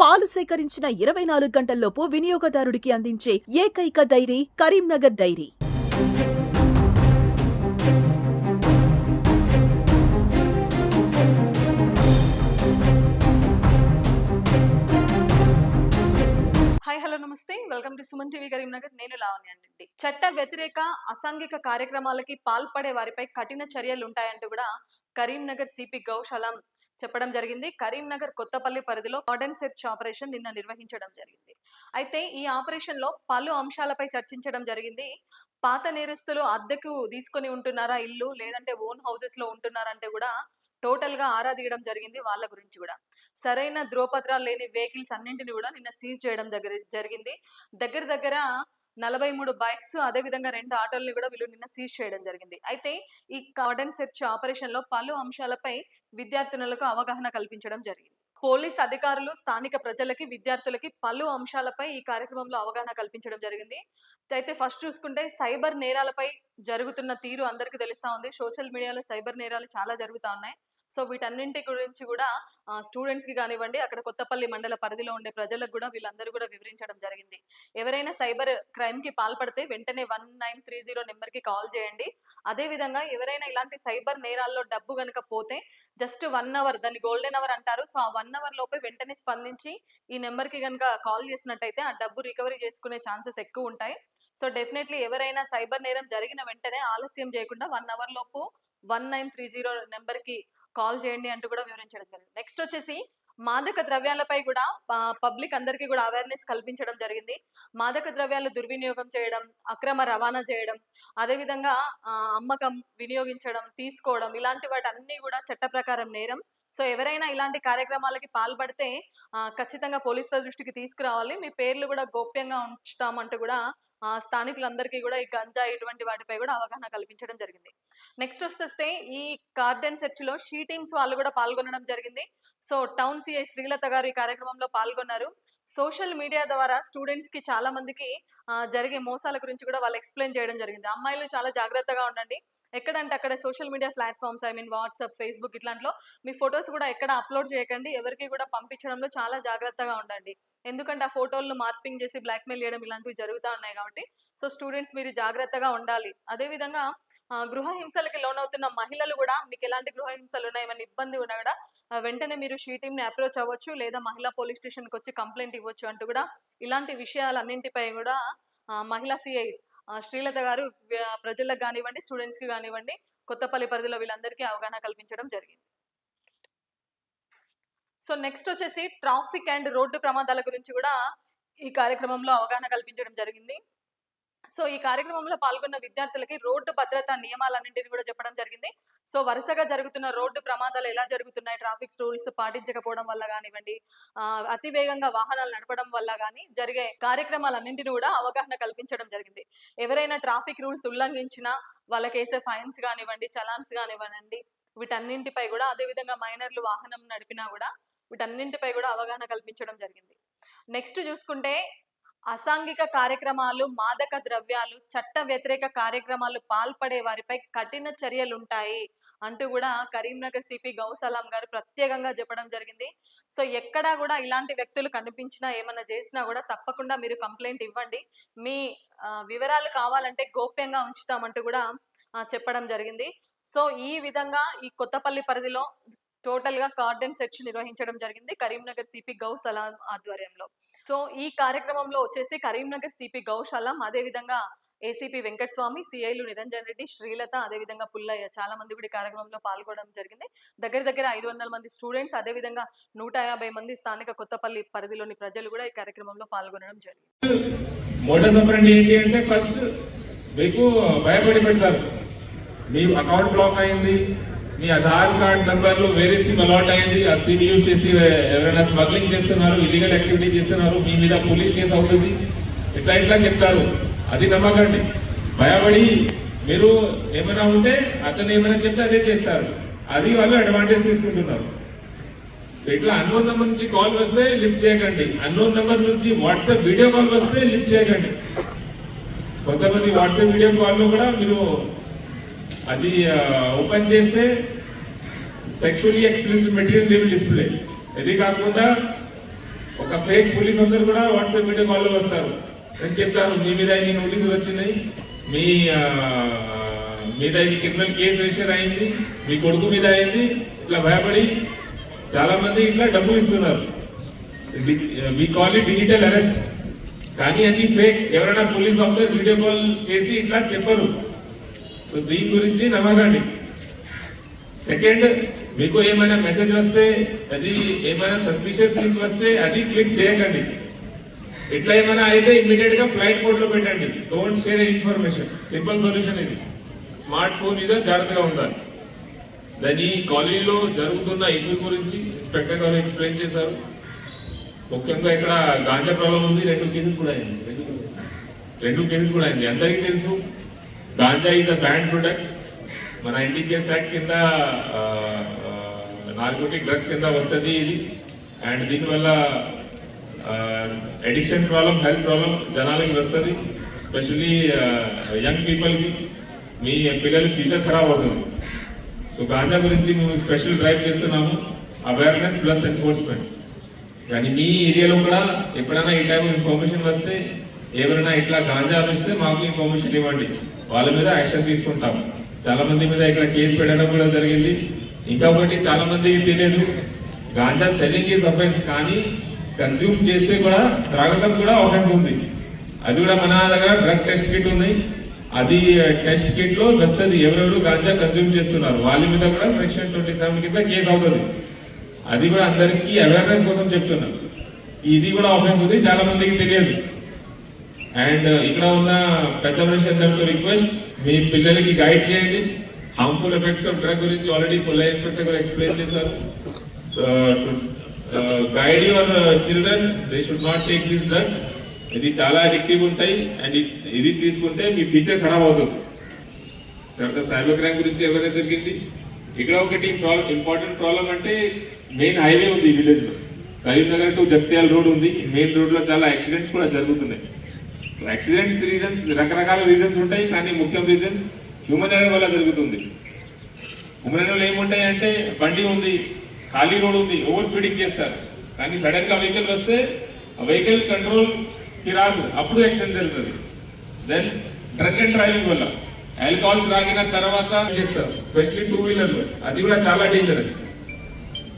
పాలు సేకరించిన ఇరవై నాలుగు గంటల్లోపు వినియోగదారుడికి అందించే ఏకైక dairy Karimnagar dairy. Hi hello నమస్తే. Welcome to Suman TV Karimnagar. నేను లావణ్య అండి. చట్ట వ్యతిరేక అసాంఘిక కార్యక్రమాలకి పాల్పడే వారిపై కఠిన చర్యలు ఉంటాయంటూ కూడా కరీంనగర్ సిపి గౌశాలం చెప్పడం జరిగింది. కరీంనగర్ కొత్తపల్లి పరిధిలో మోడర్న్ సెర్చ్ ఆపరేషన్ నిన్న నిర్వహించడం జరిగింది. అయితే ఈ ఆపరేషన్లో పలు అంశాలపై చర్చించడం జరిగింది. పాత నేరస్తులు అద్దెకు తీసుకొని ఉంటున్నారా ఇల్లు? లేదంటే ఓన్ హౌసెస్లో ఉంటున్నారంటే కూడా టోటల్గా ఆరా తీయడం జరిగింది వాళ్ళ గురించి కూడా. సరైన ధ్రువపత్రాలు లేని వెహికల్స్ అన్నింటిని కూడా నిన్న సీజ్ చేయడం దగ్గర జరిగింది. దగ్గర దగ్గర నలభై మూడు బైక్స్ అదే విధంగా రెండు ఆటోలను కూడా వీళ్ళు నిన్న సీజ్ చేయడం జరిగింది. అయితే ఈ కార్డన్ సెర్చ్ ఆపరేషన్లో పలు అంశాలపై విద్యార్థినులకు అవగాహన కల్పించడం జరిగింది. పోలీస్ అధికారులు స్థానిక ప్రజలకి విద్యార్థులకి పలు అంశాలపై ఈ కార్యక్రమంలో అవగాహన కల్పించడం జరిగింది. అయితే ఫస్ట్ చూసుకుంటే సైబర్ నేరాలపై జరుగుతున్న తీరు అందరికీ తెలుస్తా ఉంది. సోషల్ మీడియాలో సైబర్ నేరాలు చాలా జరుగుతూ ఉన్నాయి. సో వీటన్నింటి గురించి కూడా స్టూడెంట్స్కి కానివ్వండి అక్కడ కొత్తపల్లి మండల పరిధిలో ఉండే ప్రజలకు కూడా వీళ్ళందరూ కూడా వివరించడం జరిగింది. ఎవరైనా సైబర్ క్రైమ్కి పాల్పడితే వెంటనే వన్ నైన్ త్రీ జీరో నెంబర్కి కాల్ చేయండి. అదే విధంగా ఎవరైనా ఇలాంటి సైబర్ నేరాల్లో డబ్బు గనుక పోతే జస్ట్ వన్ అవర్ దాన్ని గోల్డెన్ అవర్ అంటారు. సో ఆ వన్ అవర్ లోపే వెంటనే స్పందించి ఈ నెంబర్కి కనుక కాల్ చేసినట్టయితే ఆ డబ్బు రికవరీ చేసుకునే ఛాన్సెస్ ఎక్కువ ఉంటాయి. సో డెఫినెట్లీ ఎవరైనా సైబర్ నేరం జరిగిన వెంటనే ఆలస్యం చేయకుండా వన్ అవర్ లోపు వన్ నైన్ త్రీ జీరో నెంబర్కి కాల్ చేయండి అంటూ కూడా వివరించడం జరిగింది. నెక్స్ట్ వచ్చేసి మాదక ద్రవ్యాలపై కూడా పబ్లిక్ అందరికీ కూడా అవేర్నెస్ కల్పించడం జరిగింది. మాదక ద్రవ్యాలు దుర్వినియోగం చేయడం అక్రమ రవాణా చేయడం అదేవిధంగా అమ్మకం వినియోగించడం తీసుకోవడం ఇలాంటి వాటి అన్ని కూడా చట్ట ప్రకారం నేరం. సో ఎవరైనా ఇలాంటి కార్యక్రమాలకి పాల్పడితే ఖచ్చితంగా పోలీసుల దృష్టికి తీసుకురావాలి. మీ పేర్లు కూడా గోప్యంగా ఉంచుతామంటూ కూడా స్థానికులందరికీ కూడా ఈ గంజా ఇటువంటి వాటిపై కూడా అవగాహన కల్పించడం జరిగింది. నెక్స్ట్ వస్తే ఈ కార్డెన్ సెర్చ్లో షీ టీమ్స్ వాళ్ళు కూడా పాల్గొనడం జరిగింది. సో టౌన్ సిఐ శ్రీలత గారు ఈ కార్యక్రమంలో పాల్గొన్నారు. సోషల్ మీడియా ద్వారా స్టూడెంట్స్కి చాలా మందికి జరిగే మోసాల గురించి కూడా వాళ్ళు ఎక్స్ప్లెయిన్ చేయడం జరిగింది. అమ్మాయిలు చాలా జాగ్రత్తగా ఉండండి. ఎక్కడంటే అక్కడ social media platforms I mean WhatsApp Facebook ఇట్లాంటిలో మీ ఫొటోస్ కూడా ఎక్కడ అప్లోడ్ చేయకండి. ఎవరికి కూడా పంపించడంలో చాలా జాగ్రత్తగా ఉండండి. ఎందుకంటే ఆ ఫోటోలను మార్పింగ్ చేసి బ్లాక్మెయిల్ చేయడం ఇలాంటివి జరుగుతూ ఉన్నాయి కాబట్టి. సో స్టూడెంట్స్ మీరు జాగ్రత్తగా ఉండాలి. అదేవిధంగా గృహ హింసలకి లోనవుతున్న మహిళలు కూడా మీకు ఎలాంటి గృహ హింసలు ఉన్నాయి ఏమైనా ఇబ్బంది ఉన్నా కూడా వెంటనే మీరు షీ టీమ్ని అప్రోచ్ అవ్వచ్చు లేదా మహిళా పోలీస్ స్టేషన్కి వచ్చి కంప్లైంట్ ఇవ్వచ్చు అంటూ కూడా ఇలాంటి విషయాలన్నింటిపై కూడా మహిళా సిఐ శ్రీలత గారు ప్రజలకు కానివ్వండి స్టూడెంట్స్కి కానివ్వండి కొత్తపల్లి పరిధిలో వీళ్ళందరికీ అవగాహన కల్పించడం జరిగింది. సో నెక్స్ట్ వచ్చేసి ట్రాఫిక్ అండ్ రోడ్డు ప్రమాదాల గురించి కూడా ఈ కార్యక్రమంలో అవగాహన కల్పించడం జరిగింది. సో ఈ కార్యక్రమంలో పాల్గొన్న విద్యార్థులకి రోడ్డు భద్రతా నియమాలన్నింటినీ కూడా చెప్పడం జరిగింది. సో వరుసగా జరుగుతున్న రోడ్డు ప్రమాదాలు ఎలా జరుగుతున్నాయి? ట్రాఫిక్ రూల్స్ పాటించకపోవడం వల్ల కానివ్వండి అతి వేగంగా వాహనాలు నడపడం వల్ల కానీ జరిగే కార్యక్రమాలన్నింటినీ కూడా అవగాహన కల్పించడం జరిగింది. ఎవరైనా ట్రాఫిక్ రూల్స్ ఉల్లంఘించినా వాళ్ళకి వేసే ఫైన్స్ కానివ్వండి చలాన్స్ కానివ్వండి వీటన్నింటిపై కూడా అదేవిధంగా మైనర్లు వాహనం నడిపినా కూడా వీటన్నింటిపై కూడా అవగాహన కల్పించడం జరిగింది. నెక్స్ట్ చూసుకుంటే అసాంఘిక కార్యక్రమాలు మాదక ద్రవ్యాలు చట్ట వ్యతిరేక కార్యక్రమాలు పాల్పడే వారిపై కఠిన చర్యలు ఉంటాయి అంటూ కూడా కరీంనగర్ సిపి గౌసలాం గారు ప్రత్యేకంగా చెప్పడం జరిగింది. సో ఎక్కడా కూడా ఇలాంటి వ్యక్తులు కనిపించినా ఏమన్నా చేసినా కూడా తప్పకుండా మీరు కంప్లైంట్ ఇవ్వండి. మీ వివరాలు కావాలంటే గోప్యంగా ఉంచుతామంటూ కూడా చెప్పడం జరిగింది. సో ఈ విధంగా ఈ కొత్తపల్లి పరిధిలో టోటల్గా కార్డెన్ సెర్చ్ నిర్వహించడం జరిగింది కరీంనగర్ సిపి గౌసలాం ఆధ్వర్యంలో. సో ఈ కార్యక్రమంలో వచ్చేసి కరీంనగర్ సిపి గౌశాలం అదే విధంగా ఏసీపీ వెంకటస్వామి సిఐలు నిరంజన్ రెడ్డి శ్రీలత అదే విధంగా పుల్లయ్య చాలా మంది కూడా కార్యక్రమంలో పాల్గొనడం జరిగింది. దగ్గర దగ్గర ఐదు వందల మంది స్టూడెంట్స్ అదే విధంగా నూట యాభై మంది స్థానిక కొత్తపల్లి పరిధిలోని ప్రజలు కూడా ఈ కార్యక్రమంలో పాల్గొనడం జరిగింది. ఏంటి అంటే ఫస్ట్ మీకు భయపడి పెడతారు. మీ అకౌంట్ బ్లాక్ అయింది మీ ఆధార్ కార్డ్ నంబర్లు వేరే సిమ్ అలాట్ అయింది. ఆ సిమ్ యూజ్ చేసి ఎవరైనా స్మగ్లింగ్ చేస్తున్నారు ఇల్లీగల్ యాక్టివిటీ చేస్తున్నారు మీ మీద పోలీస్ కేసు అవుతుంది. ఇట్లా ఇట్లా చెప్తారు. అది నమ్మకండి. భయపడి మీరు ఏమైనా ఉంటే అతను ఏమైనా చెప్తే అదే చేస్తారు. అది వాళ్ళు అడ్వాంటేజ్ తీసుకుంటున్నారు. ఇట్లా అన్నోన్ నెంబర్ నుంచి కాల్ వస్తే లిఫ్ట్ చేయకండి. అన్నోన్ నెంబర్ నుంచి వాట్సాప్ వీడియో కాల్ వస్తే లిఫ్ట్ చేయకండి. కొంతమంది వాట్సాప్ వీడియో కాల్లో కూడా మీరు అది ఓపెన్ చేస్తే sexually expressive material they display ఇది కాకుండా ఒక ఫేక్ పోలీస్ అందరు కూడా వాట్సాప్ వీడియో కాల్లో వస్తారు. నేను చెప్తాను మీ మీద ఇన్ని నోటీసులు వచ్చినాయి? మీ మీద ఇన్ని క్రిమినల్ కేసు రిజిస్టర్ అయింది? మీ కొడుకు మీద అయింది? ఇట్లా భయపడి చాలా మంది ఇట్లా డబ్బులు ఇస్తున్నారు. మీ కాల్ డిజిటల్ అరెస్ట్ కానీ అది ఫేక్ ఎవరైనా పోలీస్ ఆఫీసర్ వీడియో కాల్ చేసి ఇట్లా చెప్పరు. దీని గురించి నమ్మకండి సెకండ్ మీకు ఏమైనా మెసేజ్ వస్తే అది ఏమైనా సస్పిషియస్ లింక్ వస్తే అది క్లిక్ చేయకండి. ఇట్లా ఏమైనా అయితే ఇమీడియట్గా ఫ్లైట్ మోడ్లో పెట్టండి. Don't share information simple solution ఇది. స్మార్ట్ ఫోన్ మీద జాగ్రత్తగా ఉండాలి. దాని కాలనీలో జరుగుతున్న ఇష్యూస్ గురించి ఇన్స్పెక్టర్ గారు ఎక్స్ప్లెయిన్ చేశారు. ముఖ్యంగా ఇక్కడ గాంజా ప్రాబ్లం ఉంది. రెండు కేసెస్ కూడా అయింది. రెండు- రెండు కేసెస్ కూడా అయింది. అందరికీ తెలుసు. Ganja is a banned product మన ఎన్డీకేఎస్ యాక్ట్ కింద నార్కోటిక్ డ్రగ్స్ కింద వస్తుంది ఇది. అండ్ దీనివల్ల ఎడిక్షన్ ప్రాబ్లం హెల్త్ ప్రాబ్లం జనాలకి వస్తుంది. స్పెషలీ యంగ్ పీపుల్కి మీ పిల్లల ఫ్యూచర్ ఖరాబ్ అవుతుంది సో గాంజా గురించి మేము స్పెషల్ డ్రైవ్ చేస్తున్నాము. అవేర్నెస్ ప్లస్ ఎన్ఫోర్స్మెంట్ కానీ మీ ఏరియాలో కూడా ఎప్పుడైనా ఈ టైం ఇన్ఫర్మేషన్ వస్తే ఎవరైనా ఇట్లా గాంజా అనిస్తే మాకు ఇన్ఫర్మేషన్ ఇవ్వండి. వాళ్ళ మీద యాక్షన్ తీసుకుంటాం చాలా మంది మీద ఇక్కడ కేసు పెట్టడం కూడా జరిగింది. ఇంకా ఒకటి చాలా మందికి తెలియదు గాంజా సెల్లింగ్ ఈజ్ అఫెన్స్ కానీ కన్స్యూమ్ చేస్తే కూడా త్రాగటం కూడా అఫెన్స్ ఉంది. అది కూడా మన దగ్గర డ్రగ్ టెస్ట్ కిట్ ఉన్నాయి అది uh, టెస్ట్ కిట్లో వస్తుంది. ఎవరెవరు గాంజా కన్స్యూమ్ చేస్తున్నారు? వాళ్ళ మీద కూడా సెక్షన్ ట్వంటీ సెవెన్ కింద కేసు అవుతుంది. అది కూడా అందరికీ అవేర్నెస్ కోసం చెప్తున్నాను ఇది కూడా అఫెన్స్ ఉంది. చాలా మందికి తెలియదు. అండ్ uh, ఇక్కడ ఉన్న పెద్ద మనిషి రిక్వెస్ట్ మీ పిల్లలకి గైడ్ చేయండి. హార్మ్ఫుల్ ఎఫెక్ట్స్ ఆఫ్ డ్రగ్ గురించి ఆల్రెడీ పుల్ల ఇన్స్పెక్టర్ గారు ఎక్స్ప్లెయిన్ చేశారు. Guide your children they should not take this drug ఇది చాలా అడిక్టివ్ ఉంటాయి. అండ్ ఇది తీసుకుంటే మీ ఫ్యూచర్ ఖరాబ్ అవుతుంది. తర్వాత సైబర్ క్రైమ్ గురించి ఎవరైనా జరిగింది? ఇక్కడ ఒకటి ప్రాబ్లం ఇంపార్టెంట్ ప్రాబ్లం అంటే మెయిన్ హైవే ఉంది ఈ village Karimnagar to Jagtial road ఉంది. మెయిన్ రోడ్లో చాలా యాక్సిడెంట్స్ కూడా జరుగుతున్నాయి. యాక్సిడెంట్స్ రీజన్స్ రకరకాల రీజన్స్ ఉంటాయి కానీ ముఖ్యం రీజన్స్ హ్యూమన్ ఎర్రర్ వల్ల జరుగుతుంది. హ్యూమన్ ఎర్రర్లు ఏముంటాయి అంటే బండి ఉంది ఖాళీ రోడ్ ఉంది ఓవర్ స్పీడింగ్ చేస్తారు. కానీ సడన్గా వెహికల్ వస్తే ఆ వెహికల్ కంట్రోల్కి రాదు. అప్పుడు యాక్సిడెంట్ జరుగుతుంది. దెన్ డ్రగ్ అండ్ డ్రైవింగ్ వల్ల. ఆల్కహాల్ త్రాగిన తర్వాత చేస్తారు. స్పెషల్లీ టూ వీలర్లో అది కూడా చాలా dangerous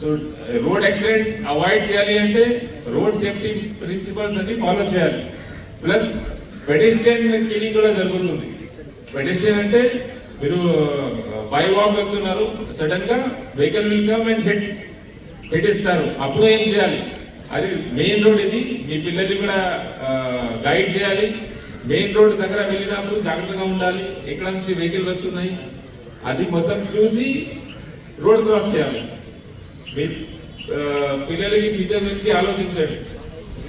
so road accident avoid చేయాలి అంటే రోడ్ సేఫ్టీ ప్రిన్సిపల్స్ అన్ని ఫాలో చేయాలి. ప్లస్ పెడిస్ట్రియన్ క్లీనింగ్ కూడా జరుగుతుంది. పెడిస్ట్రియన్ అంటే మీరు బై వాక్ వెళ్తున్నారు సడన్గా vehicle will come and hit hit ఇస్తారు. అప్పుడు ఏం చేయాలి? అది మెయిన్ రోడ్ ఇది. మీ పిల్లల్ని కూడా గైడ్ చేయాలి. మెయిన్ రోడ్ దగ్గర వెళ్ళినప్పుడు జాగ్రత్తగా ఉండాలి. ఎక్కడ నుంచి వెహికల్ వస్తున్నాయి? అది మొత్తం చూసి రోడ్ క్రాస్ చేయాలి. మీ పిల్లలకి ఫ్యూచర్ గురించి ఆలోచించండి.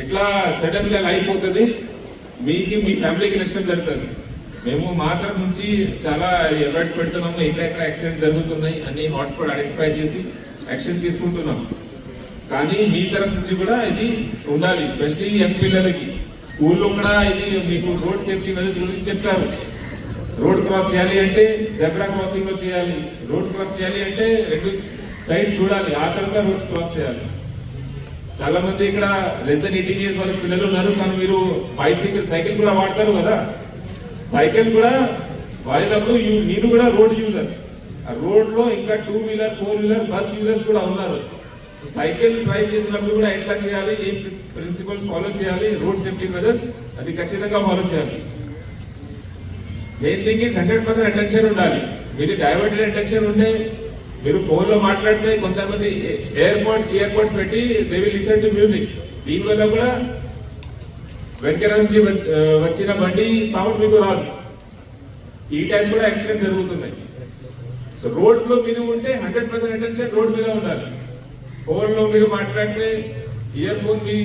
ఎట్లా సడన్గా అయిపోతుంది? మీకు మీ ఫ్యామిలీకి నష్టం జరుగుతుంది. మేము మా తరఫు నుంచి చాలా ఎఫర్ట్స్ పెడుతున్నాము. ఎక్కడ ఎక్కడ యాక్సిడెంట్ జరుగుతున్నాయి అన్ని హాట్స్పాట్ ఐడెంటిఫై చేసి యాక్షన్ తీసుకుంటున్నాం. కానీ మీ తరఫు నుంచి కూడా ఇది ఉండాలి. స్పెషల్లీ యంగ్ పిల్లలకి. స్కూల్లో కూడా ఇది మీకు రోడ్ సేఫ్టీ మెజర్స్ గురించి చెప్తారు. రోడ్ క్రాస్ చేయాలి అంటే జెబ్రా క్రాసింగ్లో చేయాలి. రోడ్ క్రాస్ చేయాలి అంటే రెండు సైడ్ చూడాలి. ఆ తర్వాత రోడ్ క్రాస్ చేయాలి. చాలా మంది ఇక్కడ లెస్ దెన్ ఎయిటీన్ ఇయర్స్ వాళ్ళ పిల్లలు ఉన్నారు కానీ మీరు బైసైకిల్ సైకిల్ కూడా వాడతారు కదా. సైకిల్ కూడా వాడినప్పుడు నేను కూడా రోడ్ యూజర్ ఆ రోడ్లో ఇంకా two wheeler four wheeler bus users కూడా ఉన్నారు. సైకిల్ డ్రైవ్ చేసినప్పుడు కూడా ఎట్లా చేయాలి ఏ ప్రిన్సిపల్స్ ఫాలో చేయాలి రోడ్ సేఫ్టీ మెజర్స్ అది ఖచ్చితంగా ఫాలో చేయాలి. Main thing is hundred percent attention ఉండాలి. మీరు డైవర్టెడ్ అటెన్షన్ ఉంటే మీరు ఫోన్లో మాట్లాడితే కొంతమంది ఎయిర్పోర్ట్స్ ఇయర్పోర్ట్స్ పెట్టి they will listen to music దీనివల్ల కూడా వెనక నుంచి వచ్చిన బండి సౌండ్ మీకు రాదు. ఈ టైం కూడా యాక్సిడెంట్ జరుగుతున్నాయి. సో రోడ్లో మీరు ఉంటే హండ్రెడ్ పర్సెంట్ అటెన్షన్ రోడ్ మీద ఉండాలి. ఫోన్లో మీరు మాట్లాడితే ఇయర్ ఫోన్ మీ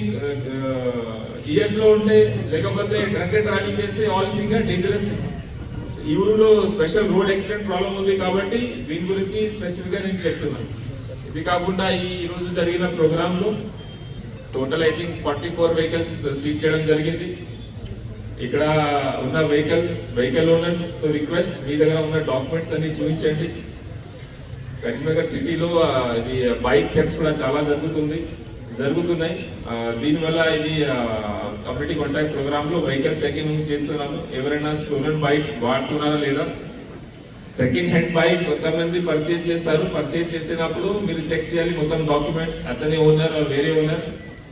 ఇయర్స్లో ఉంటే లేకపోతే డ్రంక్ అండ్ చేస్తే ఆల్ థింగ్ డేంజరస్ ఈ ఊరిలో స్పెషల్ రోడ్ యాక్సిడెంట్ ప్రాబ్లం ఉంది కాబట్టి దీని గురించి స్పెషల్గా నేను చెప్తున్నాను. ఇది కాకుండా ఈ రోజు జరిగిన ప్రోగ్రాంలో total I think forty four vehicles seize చేయడం జరిగింది. ఇక్కడ ఉన్న వెహికల్స్ వెహికల్ ఓనర్స్తో రిక్వెస్ట్ మీ దగ్గర ఉన్న డాక్యుమెంట్స్ అన్ని చూపించండి. కరీంనగర్ సిటీలో ఇది బైక్ థెప్స్ కూడా చాలా జరుగుతుంది. జరుగుతున్నాయి. దీనివల్ల ఇది కమ్యూనిటీ కాంటాక్ట్ ప్రోగ్రాంలో వెహికల్ చెకింగ్ చేస్తున్నాము. ఎవరైనా స్టూడెంట్ బైక్స్ వాడుతున్నారా లేదా? సెకండ్ హ్యాండ్ బైక్ కొంతమంది పర్చేజ్ చేస్తారు. పర్చేజ్ చేసినప్పుడు మీరు చెక్ చేయాలి. మొత్తం డాక్యుమెంట్స్ అతని ఓనర్ వేరే ఓనర్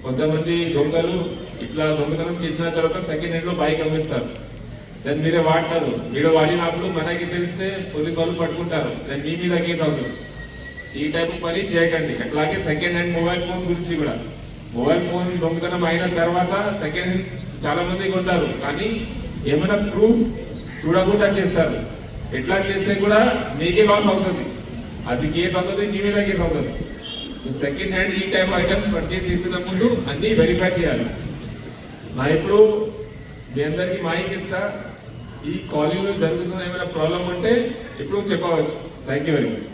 కొంతమంది దొంగలు ఇట్లా దొంగతనం చేసిన తర్వాత సెకండ్ హ్యాండ్లో బైక్ అమ్మిస్తారు. దాన్ని మీరే వాడతారు. మీరు వాడినప్పుడు మనకి తెలిస్తే పోలీసు వాళ్ళు పట్టుకుంటారు. దాన్ని మీ మీద కేసు అవుతుంది. ఈ టైప్ పని చేయకండి. అట్లాగే సెకండ్ హ్యాండ్ మొబైల్ ఫోన్ గురించి కూడా. మొబైల్ ఫోన్ దొంగతనం అయిన తర్వాత సెకండ్ హ్యాండ్ చాలా మంది కొంటారు. కానీ ఏమైనా ప్రూఫ్ చూడకుండా చేస్తారు. ఎట్లా చేస్తే కూడా మీకే లాస్ అవుతుంది. అది కేసు అవుతుంది మీ మీద కేసు అవుతుంది. సెకండ్ హ్యాండ్ ఈ టైప్ ఐటమ్స్ పర్చేస్ చేసిన ముందు అన్ని వెరిఫై చేయాలి. నా ఇప్పుడు మీ అందరికీ మాయికి ఇస్తా. ఈ కాలేజీలో జరుగుతున్న ఏమైనా ప్రాబ్లం ఉంటే ఇప్పుడు చెప్పవచ్చు. Thank you very much